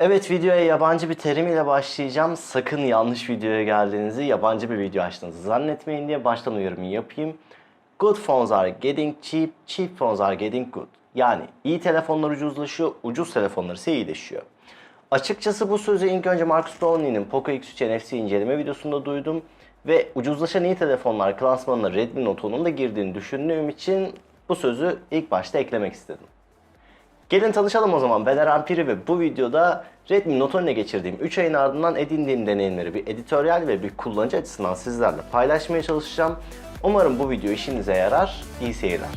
Evet videoya yabancı bir terim ile başlayacağım. Sakın yanlış videoya geldiğinizi, yabancı bir video açtığınızı zannetmeyin diye baştan uyarımı yapayım. Good phones are getting cheap, cheap phones are getting good. Yani iyi telefonlar ucuzlaşıyor, ucuz telefonlar ise iyileşiyor. Açıkçası bu sözü ilk önce Marcus Brownlee'nin Poco X3 NFC inceleme videosunda duydum. Ve ucuzlaşan iyi telefonlar klasmanına Redmi Note 10'un da girdiğini düşündüğüm için bu sözü ilk başta eklemek istedim. Gelin tanışalım o zaman. Ben Eren Piri ve bu videoda Redmi Note 10 ile geçirdiğim 3 ayın ardından edindiğim deneyimleri bir editoryal ve bir kullanıcı açısından sizlerle paylaşmaya çalışacağım. Umarım bu video işinize yarar. İyi seyirler.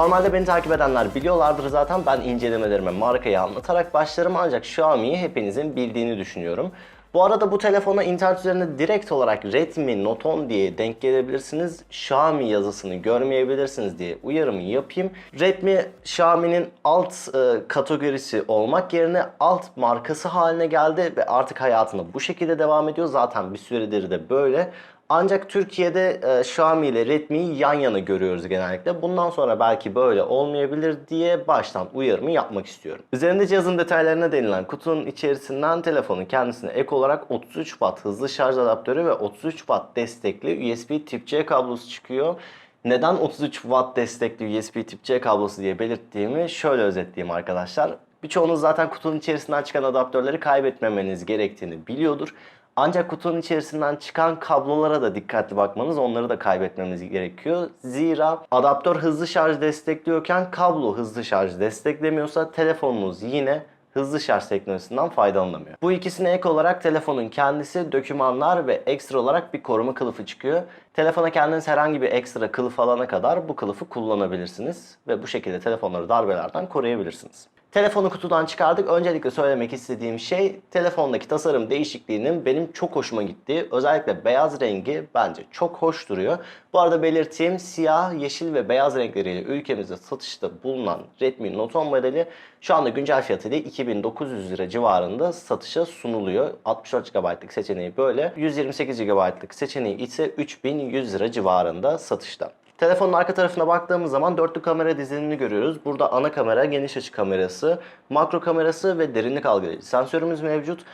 Normalde beni takip edenler biliyorlardır zaten ben incelemelerime markayı anlatarak başlarım ancak Xiaomi'yi hepinizin bildiğini düşünüyorum. Bu arada bu telefona internet üzerinde direkt olarak Redmi Note 10 diye denk gelebilirsiniz. Xiaomi yazısını görmeyebilirsiniz diye uyarımı yapayım. Redmi Xiaomi'nin alt e, kategorisi olmak yerine alt markası haline geldi ve artık hayatına bu şekilde devam ediyor. Zaten bir süredir de böyle. Ancak Türkiye'de e, Xiaomi ile Redmi'yi yan yana görüyoruz genellikle. Bundan sonra belki böyle olmayabilir diye baştan uyarımı yapmak istiyorum. Üzerinde cihazın detaylarına denilen kutunun içerisinden telefonun kendisine ek olarak 33 Watt hızlı şarj adaptörü ve 33 Watt destekli USB Tip-C kablosu çıkıyor. Neden 33 Watt destekli USB Tip-C kablosu diye belirttiğimi şöyle özetleyeyim arkadaşlar. Birçoğunuz zaten kutunun içerisinden çıkan adaptörleri kaybetmemeniz gerektiğini biliyordur. Ancak kutunun içerisinden çıkan kablolara da dikkatli bakmanız, onları da kaybetmemiz gerekiyor. Zira adaptör hızlı şarj destekliyorken kablo hızlı şarj desteklemiyorsa telefonunuz yine hızlı şarj teknolojisinden faydalanamıyor. Bu ikisine ek olarak telefonun kendisi, dokümanlar ve ekstra olarak bir koruma kılıfı çıkıyor. Telefona kendiniz herhangi bir ekstra kılıf alana kadar bu kılıfı kullanabilirsiniz ve bu şekilde telefonları darbelerden koruyabilirsiniz. Telefonu kutudan çıkardık. Öncelikle söylemek istediğim şey telefondaki tasarım değişikliğinin benim çok hoşuma gittiği. Özellikle beyaz rengi bence çok hoş duruyor. Bu arada belirteyim siyah, yeşil ve beyaz renkleriyle ülkemizde satışta bulunan Redmi Note 10 modeli şu anda güncel fiyatıyla 2900 lira civarında satışa sunuluyor. 64 GB'lık seçeneği böyle. 128 GB'lık seçeneği ise 3100 lira civarında satışta. Telefonun arka tarafına baktığımız zaman dörtlü kamera dizilimini görüyoruz. Burada ana kamera, geniş açı kamerası, makro kamerası ve derinlik algılayıcı sensörümüz mevcut.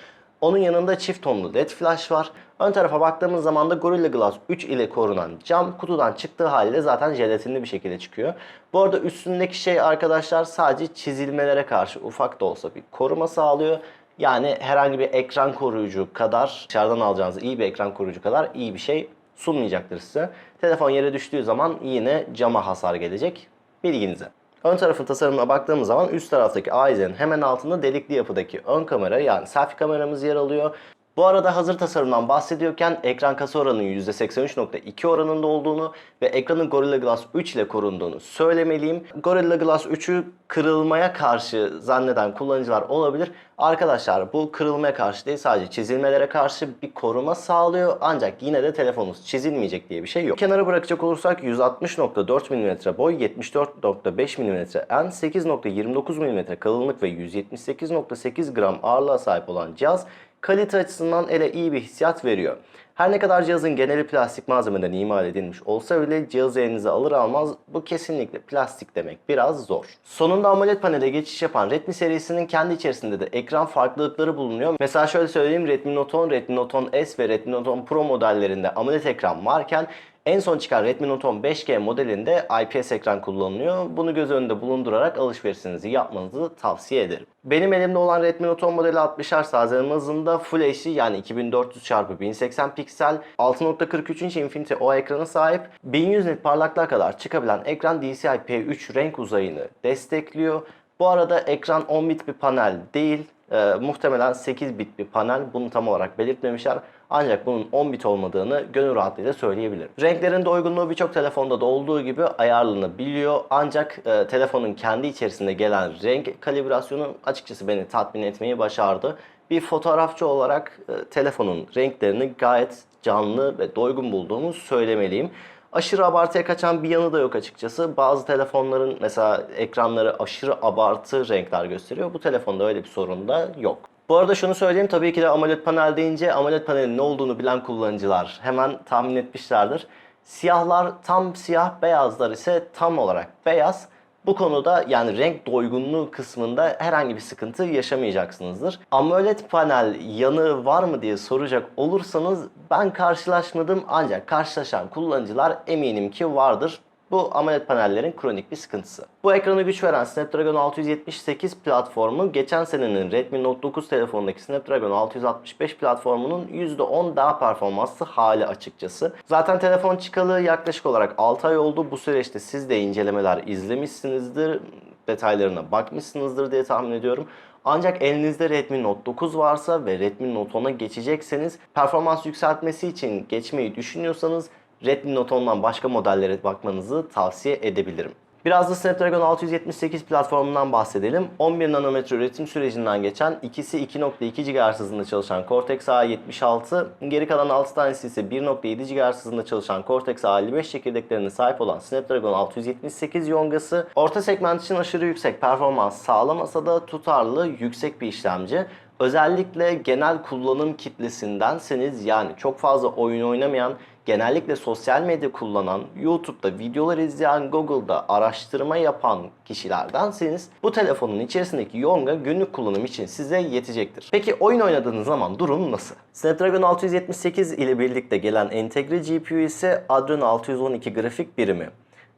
Onun yanında çift tonlu led flash var. Ön tarafa baktığımız zaman da Gorilla Glass 3 ile korunan cam kutudan çıktığı halde zaten jelatinli bir şekilde çıkıyor. Bu arada üstündeki şey arkadaşlar sadece çizilmelere karşı ufak da olsa bir koruma sağlıyor. Yani herhangi bir ekran koruyucu kadar dışarıdan alacağınız iyi bir ekran koruyucu kadar iyi bir şey sunmayacaktır size. Telefon yere düştüğü zaman yine cama hasar gelecek. Bilginize. Ön tarafın tasarımına baktığımız zaman üst taraftaki ayizenin hemen altında delikli yapıdaki ön kamera yani selfie kameramız yer alıyor. Bu arada hazır tasarımdan bahsediyorken ekran kasa oranının %83.2 oranında olduğunu ve ekranın Gorilla Glass 3 ile korunduğunu söylemeliyim. Gorilla Glass 3'ü kırılmaya karşı zanneden kullanıcılar olabilir. Arkadaşlar bu kırılmaya karşı değil sadece çizilmelere karşı bir koruma sağlıyor. Ancak yine de telefonunuz çizilmeyecek diye bir şey yok. Kenara bırakacak olursak 160.4 mm boy, 74.5 mm en, 8.29 mm kalınlık ve 178.8 gram ağırlığa sahip olan cihaz kalite açısından ele iyi bir hissiyat veriyor. Her ne kadar cihazın geneli plastik malzemeden imal edilmiş olsa bile cihazı elinize alır almaz bu kesinlikle plastik demek biraz zor. Sonunda AMOLED panele geçiş yapan Redmi serisinin kendi içerisinde de ekran farklılıkları bulunuyor. Mesela şöyle söyleyeyim Redmi Note 10, Redmi Note 10 S ve Redmi Note 10 Pro modellerinde AMOLED ekran varken en son çıkan Redmi Note 10 5G modelinde IPS ekran kullanılıyor. Bunu göz önünde bulundurarak alışverişinizi yapmanızı tavsiye ederim. Benim elimde olan Redmi Note 10 modeli 60 Hz tazeleme hızında Full HD yani 2400x1080 piksel 6.43 inç Infinity O ekrana sahip 1100 nit parlaklığa kadar çıkabilen ekran DCI-P3 renk uzayını destekliyor. Bu arada ekran 10 bit bir panel değil, e, muhtemelen 8 bit bir panel. Bunu tam olarak belirtmemişler. Ancak bunun 10 bit olmadığını gönül rahatlığıyla söyleyebilirim. Renklerin de uygunluğu birçok telefonda da olduğu gibi ayarlanabiliyor. Ancak e, telefonun kendi içerisinde gelen renk kalibrasyonu açıkçası beni tatmin etmeyi başardı. Bir fotoğrafçı olarak e, telefonun renklerini gayet canlı ve doygun bulduğumu söylemeliyim. Aşırı abartıya kaçan bir yanı da yok açıkçası. Bazı telefonların mesela ekranları aşırı abartı renkler gösteriyor. Bu telefonda öyle bir sorun da yok. Bu arada şunu söyleyeyim tabii ki de AMOLED panel deyince AMOLED panelin ne olduğunu bilen kullanıcılar hemen tahmin etmişlerdir. Siyahlar tam siyah, beyazlar ise tam olarak beyaz. Bu konuda yani renk doygunluğu kısmında herhangi bir sıkıntı yaşamayacaksınızdır. AMOLED panel yanı var mı diye soracak olursanız ben karşılaşmadım ancak karşılaşan kullanıcılar eminim ki vardır. Bu AMOLED panellerin kronik bir sıkıntısı. Bu ekranı güç veren Snapdragon 678 platformu geçen senenin Redmi Note 9 telefonundaki Snapdragon 665 platformunun %10 daha performanslı hali açıkçası. Zaten telefon çıkalı yaklaşık olarak 6 ay oldu. Bu süreçte siz de incelemeler izlemişsinizdir, detaylarına bakmışsınızdır diye tahmin ediyorum. Ancak elinizde Redmi Note 9 varsa ve Redmi Note 10'a geçecekseniz performans yükseltmesi için geçmeyi düşünüyorsanız Redmi Note 10'dan başka modellere bakmanızı tavsiye edebilirim. Biraz da Snapdragon 678 platformundan bahsedelim. 11 nanometre üretim sürecinden geçen ikisi 2.2 GHz hızında çalışan Cortex A76, geri kalan 6 tanesi ise 1.7 GHz hızında çalışan Cortex A55 çekirdeklerine sahip olan Snapdragon 678 yongası orta segment için aşırı yüksek performans sağlamasa da tutarlı yüksek bir işlemci. Özellikle genel kullanım kitlesindenseniz yani çok fazla oyun oynamayan, genellikle sosyal medya kullanan, YouTube'da videolar izleyen, Google'da araştırma yapan kişilerdenseniz bu telefonun içerisindeki Yonga günlük kullanım için size yetecektir. Peki oyun oynadığınız zaman durum nasıl? Snapdragon 678 ile birlikte gelen entegre GPU ise Adreno 612 grafik birimi.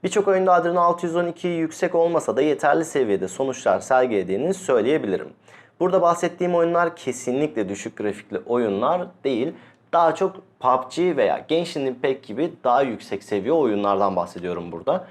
Birçok oyunda Adreno 612 yüksek olmasa da yeterli seviyede sonuçlar sergilediğini söyleyebilirim. Burada bahsettiğim oyunlar kesinlikle düşük grafikli oyunlar değil. Daha çok PUBG veya Genshin Impact gibi daha yüksek seviye oyunlardan bahsediyorum burada.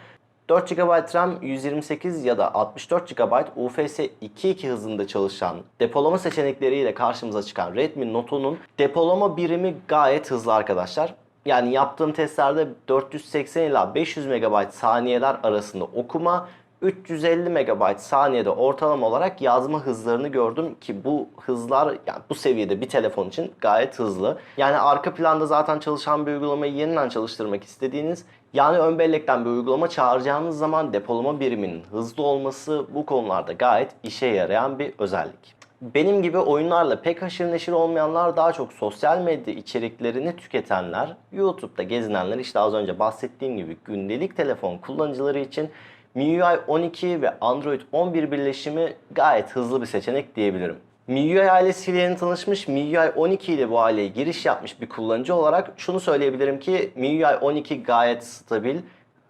4 GB RAM, 128 ya da 64 GB UFS 2.2 hızında çalışan depolama seçenekleriyle karşımıza çıkan Redmi Note 10'un depolama birimi gayet hızlı arkadaşlar. Yani yaptığım testlerde 480 ila 500 MB saniyeler arasında okuma, 350 MB saniyede ortalama olarak yazma hızlarını gördüm ki bu hızlar yani bu seviyede bir telefon için gayet hızlı. Yani arka planda zaten çalışan bir uygulamayı yeniden çalıştırmak istediğiniz yani ön bellekten bir uygulama çağıracağınız zaman depolama biriminin hızlı olması bu konularda gayet işe yarayan bir özellik. Benim gibi oyunlarla pek haşır neşir olmayanlar daha çok sosyal medya içeriklerini tüketenler, YouTube'da gezinenler işte az önce bahsettiğim gibi gündelik telefon kullanıcıları için MIUI 12 ve Android 11 birleşimi gayet hızlı bir seçenek diyebilirim. MIUI ailesiyle yeni tanışmış, MIUI 12 ile bu aileye giriş yapmış bir kullanıcı olarak şunu söyleyebilirim ki MIUI 12 gayet stabil,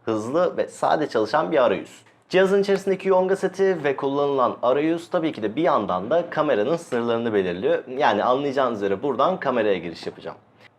hızlı ve sade çalışan bir arayüz. Cihazın içerisindeki Yonga seti ve kullanılan arayüz tabii ki de bir yandan da kameranın sınırlarını belirliyor. Yani anlayacağınız üzere buradan kameraya giriş yapacağım.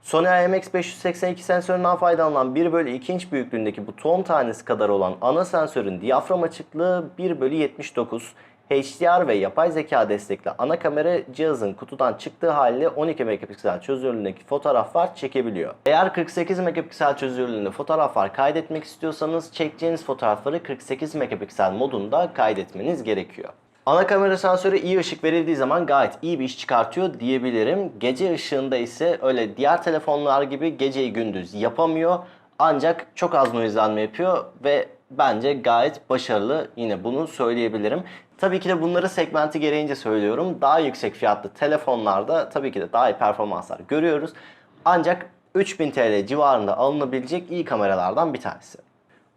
Sony IMX582 sensöründen faydalanan 1 bölü 2 inç büyüklüğündeki bu ton tanesi kadar olan ana sensörün diyafram açıklığı 1 bölü 79. HDR ve yapay zeka destekli ana kamera cihazın kutudan çıktığı haliyle 12 megapiksel çözünürlüğündeki fotoğraflar çekebiliyor. Eğer 48 megapiksel çözünürlüğünde fotoğraflar kaydetmek istiyorsanız çekeceğiniz fotoğrafları 48 megapiksel modunda kaydetmeniz gerekiyor. Ana kamera sensörü iyi ışık verildiği zaman gayet iyi bir iş çıkartıyor diyebilirim. Gece ışığında ise öyle diğer telefonlar gibi geceyi gündüz yapamıyor. Ancak çok az noiselenme yapıyor ve bence gayet başarılı. Yine bunu söyleyebilirim. Tabii ki de bunları segmenti gereğince söylüyorum. Daha yüksek fiyatlı telefonlarda tabii ki de daha iyi performanslar görüyoruz. Ancak 3000 TL civarında alınabilecek iyi kameralardan bir tanesi.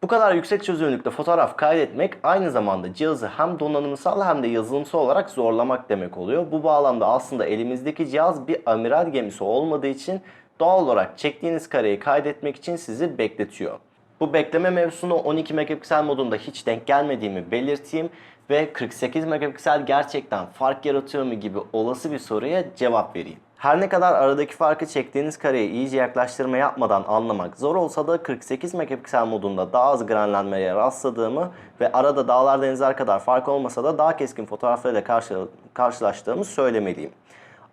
Bu kadar yüksek çözünürlükte fotoğraf kaydetmek aynı zamanda cihazı hem donanımsal hem de yazılımsal olarak zorlamak demek oluyor. Bu bağlamda aslında elimizdeki cihaz bir amiral gemisi olmadığı için doğal olarak çektiğiniz kareyi kaydetmek için sizi bekletiyor. Bu bekleme mevzusunu 12 megapiksel modunda hiç denk gelmediğimi belirteyim ve 48 megapiksel gerçekten fark yaratıyor mu gibi olası bir soruya cevap vereyim. Her ne kadar aradaki farkı çektiğiniz kareye iyice yaklaştırma yapmadan anlamak zor olsa da 48 megapiksel modunda daha az granlenmeye rastladığımı ve arada dağlar denizler kadar fark olmasa da daha keskin fotoğraflarıyla karşı, karşılaştığımı söylemeliyim.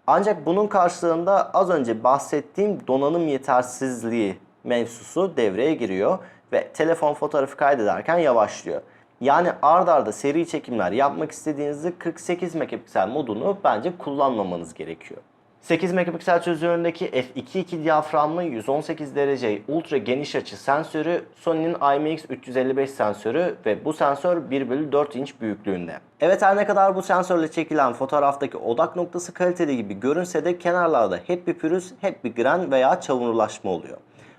Ancak bunun karşılığında az önce bahsettiğim donanım yetersizliği mevzusu devreye giriyor ve telefon fotoğrafı kaydederken yavaşlıyor. Yani ard arda seri çekimler yapmak istediğinizde 48 megapiksel modunu bence kullanmamanız gerekiyor. 8 megapiksel çözünürlüğündeki f2.2 diyaframlı 118 derece ultra geniş açı sensörü, Sony'nin IMX355 sensörü ve bu sensör 1 bölü 4 inç büyüklüğünde. Evet her ne kadar bu sensörle çekilen fotoğraftaki odak noktası kaliteli gibi görünse de kenarlarda hep bir pürüz, hep bir gren veya çamurlaşma oluyor.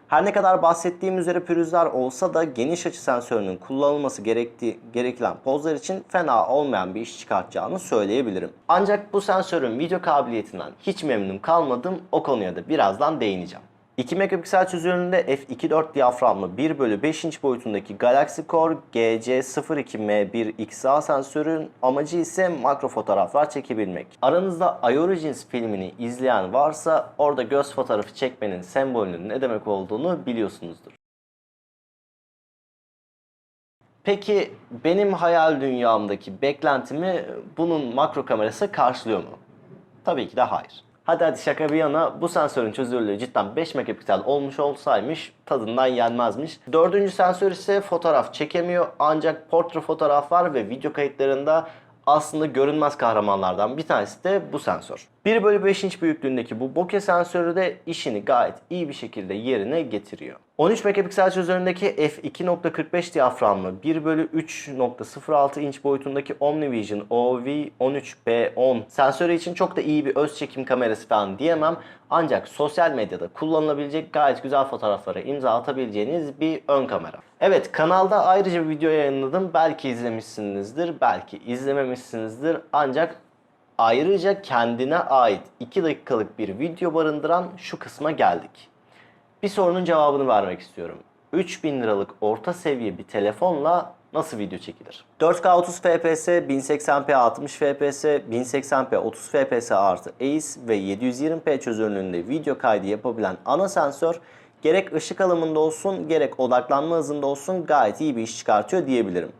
Her ne kadar bahsettiğim üzere pürüzler olsa da geniş açı sensörünün kullanılması gerektiği, gerekilen pozlar için fena olmayan bir iş çıkartacağını söyleyebilirim. Ancak bu sensörün video kabiliyetinden hiç memnun kalmadım. O konuya da birazdan değineceğim. 2 megapiksel çözünürlüğünde f2.4 diyaframlı 1 bölü 5 inç boyutundaki Galaxy Core GC02M1XA sensörün amacı ise makro fotoğraflar çekebilmek. Aranızda iOrigins filmini izleyen varsa orada göz fotoğrafı çekmenin sembolünün ne demek olduğunu biliyorsunuzdur. Peki benim hayal dünyamdaki beklentimi bunun makro kamerası karşılıyor mu? Tabii ki de hayır. Hadi hadi şaka bir yana bu sensörün çözünürlüğü cidden 5 megapiksel olmuş olsaymış tadından yenmezmiş. Dördüncü sensör ise fotoğraf çekemiyor ancak portre fotoğraflar ve video kayıtlarında aslında görünmez kahramanlardan bir tanesi de bu sensör. 1 bölü 5 inç büyüklüğündeki bu bokeh sensörü de işini gayet iyi bir şekilde yerine getiriyor. 13 megapiksel çözünürlüğündeki f2.45 diyaframlı 1 bölü 3.06 inç boyutundaki OmniVision OV13B10 sensörü için çok da iyi bir öz çekim kamerası falan diyemem. Ancak sosyal medyada kullanılabilecek gayet güzel fotoğraflara imza atabileceğiniz bir ön kamera. Evet kanalda ayrıca bir video yayınladım. Belki izlemişsinizdir, belki izlememişsinizdir. Ancak ayrıca kendine ait 2 dakikalık bir video barındıran şu kısma geldik. Bir sorunun cevabını vermek istiyorum. 3000 liralık orta seviye bir telefonla nasıl video çekilir? 4K 30 FPS, 1080p 60 FPS, 1080p 30 FPS artı AIS ve 720p çözünürlüğünde video kaydı yapabilen ana sensör gerek ışık alımında olsun gerek odaklanma hızında olsun gayet iyi bir iş çıkartıyor diyebilirim.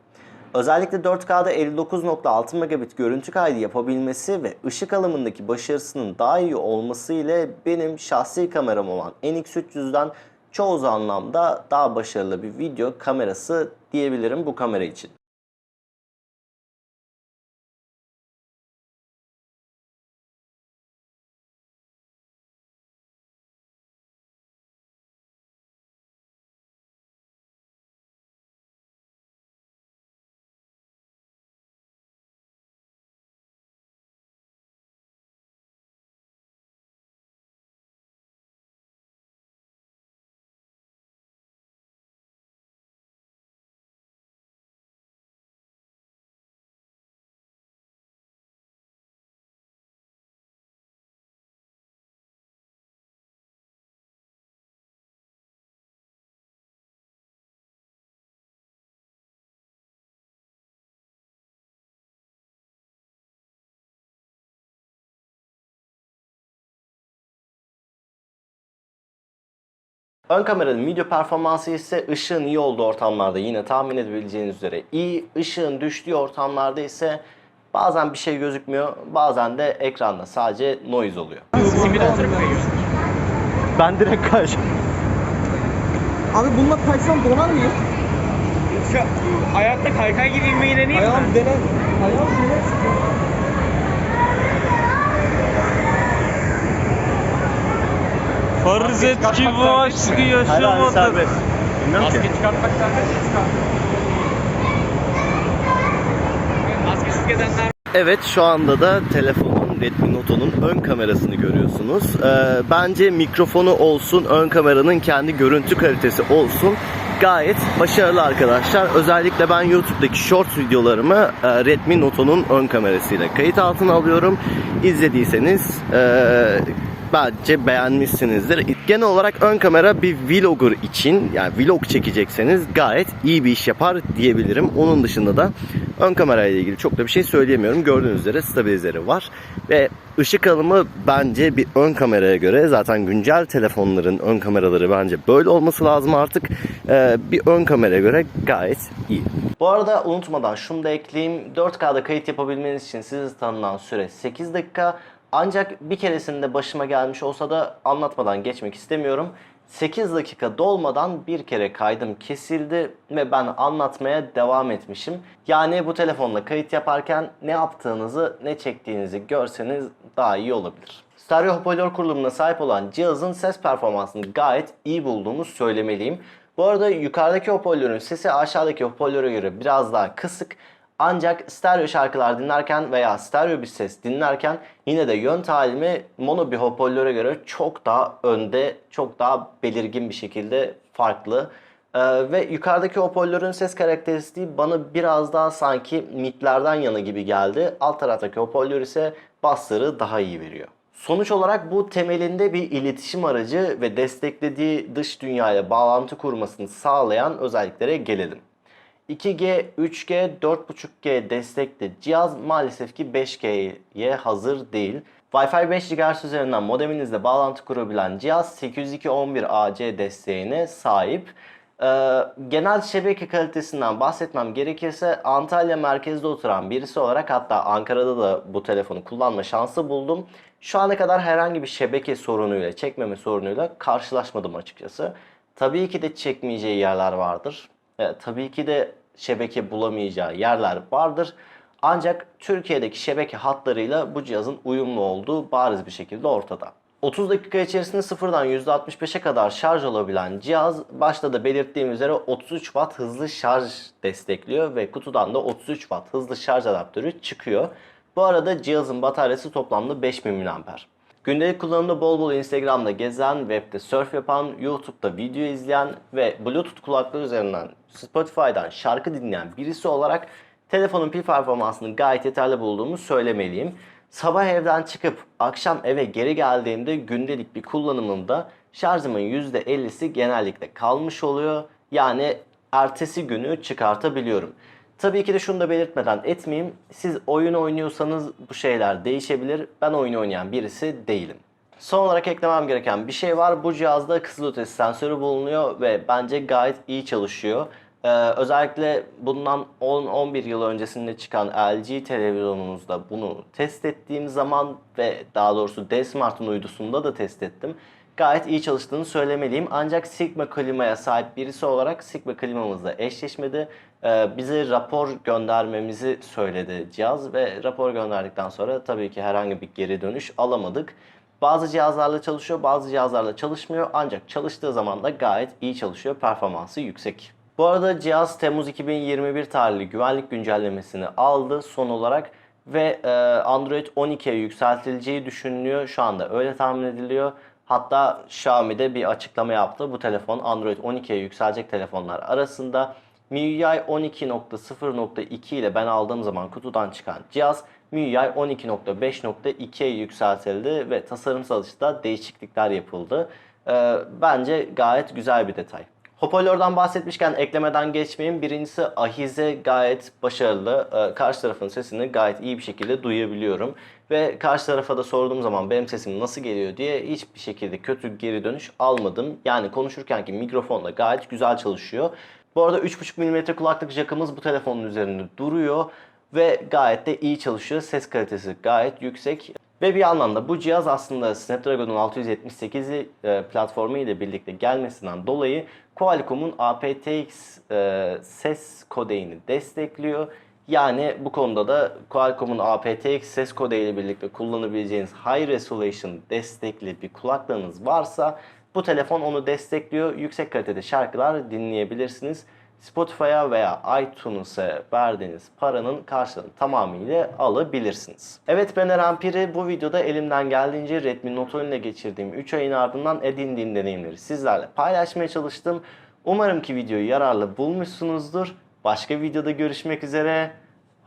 Özellikle 4K'da 59.6 megabit görüntü kaydı yapabilmesi ve ışık alımındaki başarısının daha iyi olması ile benim şahsi kameram olan NX300'den çoğu anlamda daha başarılı bir video kamerası diyebilirim bu kamera için. Ön kameranın video performansı ise ışığın iyi olduğu ortamlarda yine tahmin edebileceğiniz üzere iyi. Işığın düştüğü ortamlarda ise bazen bir şey gözükmüyor, bazen de ekranda sadece noise oluyor. Simülatör mü kayıyor? Ben direkt karşı. Abi bununla kaysam donar mıyım? Şu ayakta kaykay gibi inmeyi deneyeyim mi? Ayağım dene. Ayağım dene. Farz et ki bu aşkı ki. Maske çıkartmak serbest? Maskesiz gezenler Evet şu anda da telefonun Redmi Note'un ön kamerasını görüyorsunuz. Ee, bence mikrofonu olsun, ön kameranın kendi görüntü kalitesi olsun gayet başarılı arkadaşlar. Özellikle ben YouTube'daki short videolarımı e, Redmi Note'un ön kamerasıyla kayıt altına alıyorum. İzlediyseniz e, bence beğenmişsinizdir. Genel olarak ön kamera bir vlogger için yani vlog çekecekseniz gayet iyi bir iş yapar diyebilirim. Onun dışında da ön kamerayla ilgili çok da bir şey söyleyemiyorum. Gördüğünüz üzere stabilizeri var ve ışık alımı bence bir ön kameraya göre zaten güncel telefonların ön kameraları bence böyle olması lazım artık. Ee, bir ön kameraya göre gayet iyi. Bu arada unutmadan şunu da ekleyeyim. 4K'da kayıt yapabilmeniz için size tanınan süre 8 dakika. Ancak bir keresinde başıma gelmiş olsa da anlatmadan geçmek istemiyorum. 8 dakika dolmadan bir kere kaydım kesildi ve ben anlatmaya devam etmişim. Yani bu telefonla kayıt yaparken ne yaptığınızı ne çektiğinizi görseniz daha iyi olabilir. Stereo hoparlör kurulumuna sahip olan cihazın ses performansını gayet iyi bulduğumu söylemeliyim. Bu arada yukarıdaki hoparlörün sesi aşağıdaki hoparlöre göre biraz daha kısık. Ancak stereo şarkılar dinlerken veya stereo bir ses dinlerken yine de yön talimi mono bir hoparlöre göre çok daha önde, çok daha belirgin bir şekilde farklı. Ee, ve yukarıdaki hoparlörün ses karakteristiği bana biraz daha sanki midlerden yana gibi geldi. Alt taraftaki hoparlör ise bassları daha iyi veriyor. Sonuç olarak bu temelinde bir iletişim aracı ve desteklediği dış dünyayla bağlantı kurmasını sağlayan özelliklere gelelim. 2G, 3G, 4.5G destekli cihaz maalesef ki 5G'ye hazır değil. Wi-Fi 5 GHz üzerinden modeminizle bağlantı kurabilen cihaz 802.11ac desteğine sahip. Ee, genel şebeke kalitesinden bahsetmem gerekirse Antalya merkezde oturan birisi olarak hatta Ankara'da da bu telefonu kullanma şansı buldum. Şu ana kadar herhangi bir şebeke sorunuyla, çekmeme sorunuyla karşılaşmadım açıkçası. Tabii ki de çekmeyeceği yerler vardır. E, tabii ki de şebeke bulamayacağı yerler vardır. Ancak Türkiye'deki şebeke hatlarıyla bu cihazın uyumlu olduğu bariz bir şekilde ortada. 30 dakika içerisinde sıfırdan %65'e kadar şarj olabilen cihaz başta da belirttiğim üzere 33 Watt hızlı şarj destekliyor ve kutudan da 33 Watt hızlı şarj adaptörü çıkıyor. Bu arada cihazın bataryası toplamda 5000 mAh. Gündelik kullanımda bol bol Instagram'da gezen, webde surf yapan, YouTube'da video izleyen ve Bluetooth kulaklığı üzerinden Spotify'dan şarkı dinleyen birisi olarak telefonun pil performansını gayet yeterli bulduğumu söylemeliyim. Sabah evden çıkıp akşam eve geri geldiğimde gündelik bir kullanımımda şarjımın %50'si genellikle kalmış oluyor. Yani ertesi günü çıkartabiliyorum. Tabii ki de şunu da belirtmeden etmeyeyim. Siz oyun oynuyorsanız bu şeyler değişebilir. Ben oyun oynayan birisi değilim. Son olarak eklemem gereken bir şey var. Bu cihazda kızılötesi sensörü bulunuyor ve bence gayet iyi çalışıyor. Ee, özellikle bundan 10-11 yıl öncesinde çıkan LG televizyonumuzda bunu test ettiğim zaman ve daha doğrusu D-Smart'ın uydusunda da test ettim. Gayet iyi çalıştığını söylemeliyim. Ancak Sigma klimaya sahip birisi olarak Sigma klimamızla eşleşmedi. Ee, bize rapor göndermemizi söyledi cihaz ve rapor gönderdikten sonra tabii ki herhangi bir geri dönüş alamadık. Bazı cihazlarla çalışıyor, bazı cihazlarla çalışmıyor. Ancak çalıştığı zaman da gayet iyi çalışıyor. Performansı yüksek. Bu arada cihaz Temmuz 2021 tarihli güvenlik güncellemesini aldı son olarak ve e, Android 12'ye yükseltileceği düşünülüyor. Şu anda öyle tahmin ediliyor. Hatta Xiaomi de bir açıklama yaptı. Bu telefon Android 12'ye yükselecek telefonlar arasında. MIUI 12.0.2 ile ben aldığım zaman kutudan çıkan cihaz MIUI 12.5.2'ye yükseltildi ve tasarımsal açıda değişiklikler yapıldı. Ee, bence gayet güzel bir detay. Hoparlörden bahsetmişken eklemeden geçmeyeyim. Birincisi ahize gayet başarılı. Ee, karşı tarafın sesini gayet iyi bir şekilde duyabiliyorum. Ve karşı tarafa da sorduğum zaman benim sesim nasıl geliyor diye hiçbir şekilde kötü geri dönüş almadım. Yani konuşurkenki mikrofon da gayet güzel çalışıyor. Bu arada 3.5 mm kulaklık jackımız bu telefonun üzerinde duruyor. Ve gayet de iyi çalışıyor. Ses kalitesi gayet yüksek. Ve bir yandan da bu cihaz aslında Snapdragon 678 e, platformu ile birlikte gelmesinden dolayı Qualcomm'un aptX e, ses kodeğini destekliyor. Yani bu konuda da Qualcomm'un aptX ses kodeği ile birlikte kullanabileceğiniz High Resolution destekli bir kulaklığınız varsa bu telefon onu destekliyor. Yüksek kalitede şarkılar dinleyebilirsiniz. Spotify'a veya iTunes'a verdiğiniz paranın karşılığını tamamıyla alabilirsiniz. Evet ben Eren Piri. Bu videoda elimden geldiğince Redmi Note 10 ile geçirdiğim 3 ayın ardından edindiğim deneyimleri sizlerle paylaşmaya çalıştım. Umarım ki videoyu yararlı bulmuşsunuzdur. Başka videoda görüşmek üzere.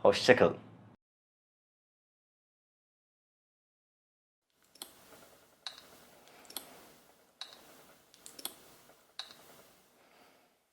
Hoşçakalın.